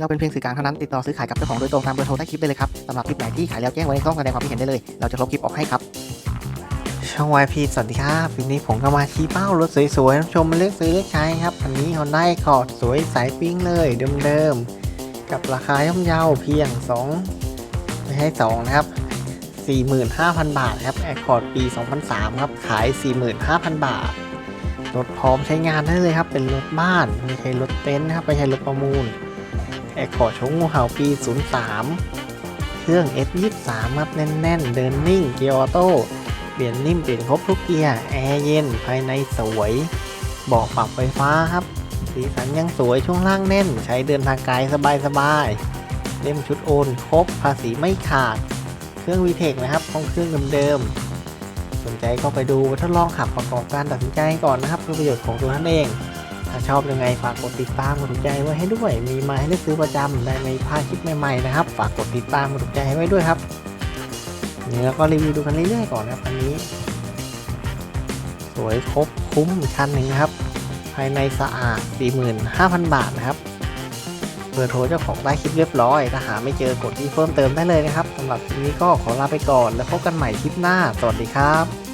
เราเป็นเพียงสื่อกลางเท่านั้นติดต่อซื้อขายกับเจ้าของโดยตรงตามเบอร์โทรใต้คลิปได้เลยครับสำหรับคลิปไหนที่ขายแล้วแจ้งไว้ในช่องแสดงความคิดเห็นได้เลย เราจะลบคลิปออกให้ครับ ช่อง YP สวัสดีครับวันนี้ผมก็มาชี้เป้ารถสวยๆท่านผู้ชมมาเลือกซื้อเลือกใช้ครับคันนี้ Honda Accord สวยสายปิ้งเลยเดิมๆกับราคาย่อมเยาเพียง2ไม่ใช่2นะครับ45,000 บาทครับ Accord ปี 2003 ครับขาย 45,000 บาทรถพร้อมใช้งานได้เลยครับ เป็นรถบ้าน ไม่ใช่รถเต็นท์นะครับ ไม่ใช่รถประมูล Accord ชงงูเห่าปี 03 เครื่อง S23 ครับแน่น ๆ เดินนิ่ง เกียร์ออโต้ เปลี่ยนนิ่มเปลี่ยนครบทุกเกียร์ แอร์เย็น ภายในสวย เบอกปรับไฟฟ้าครับ สีสันยังสวยช่วงล่างแน่น ใช้เดินทางไกลสบายๆ เล่มชุดโอนครบ ภาษีไม่ขาด เครื่องวีเทคนะครับห้องเครื่องเดิมๆ สนใจก็ไปดูทดลองขับประกอบการตัดสินใจก่อนนะครับเพื่อประโยชน์ของตัวท่านเอง ถ้าชอบยังไงฝากกดติดตามกดถูกใจไว้ให้ด้วย มีมาให้เลือกซื้อประจำได้ไม่พลาดคลิปใหม่ๆนะครับ ฝากกดติดตามกดถูกใจไว้ด้วยครับนี่แล้วก็รีวิวดูกันเรื่อยๆก่อนนะครับอันนี้ สวยครบคุ้มอีกคันหนึ่งนะครับ ภายในสะอาด 45,000 บาทนะครับเบอร์โทรเจ้าของใต้คลิปเรียบร้อย ถ้าหาไม่เจอกดที่เพิ่มเติมได้เลยนะครับสำหรับคลิปนี้ก็ขอลาไปก่อน แล้วพบกันใหม่คลิปหน้า สวัสดีครับ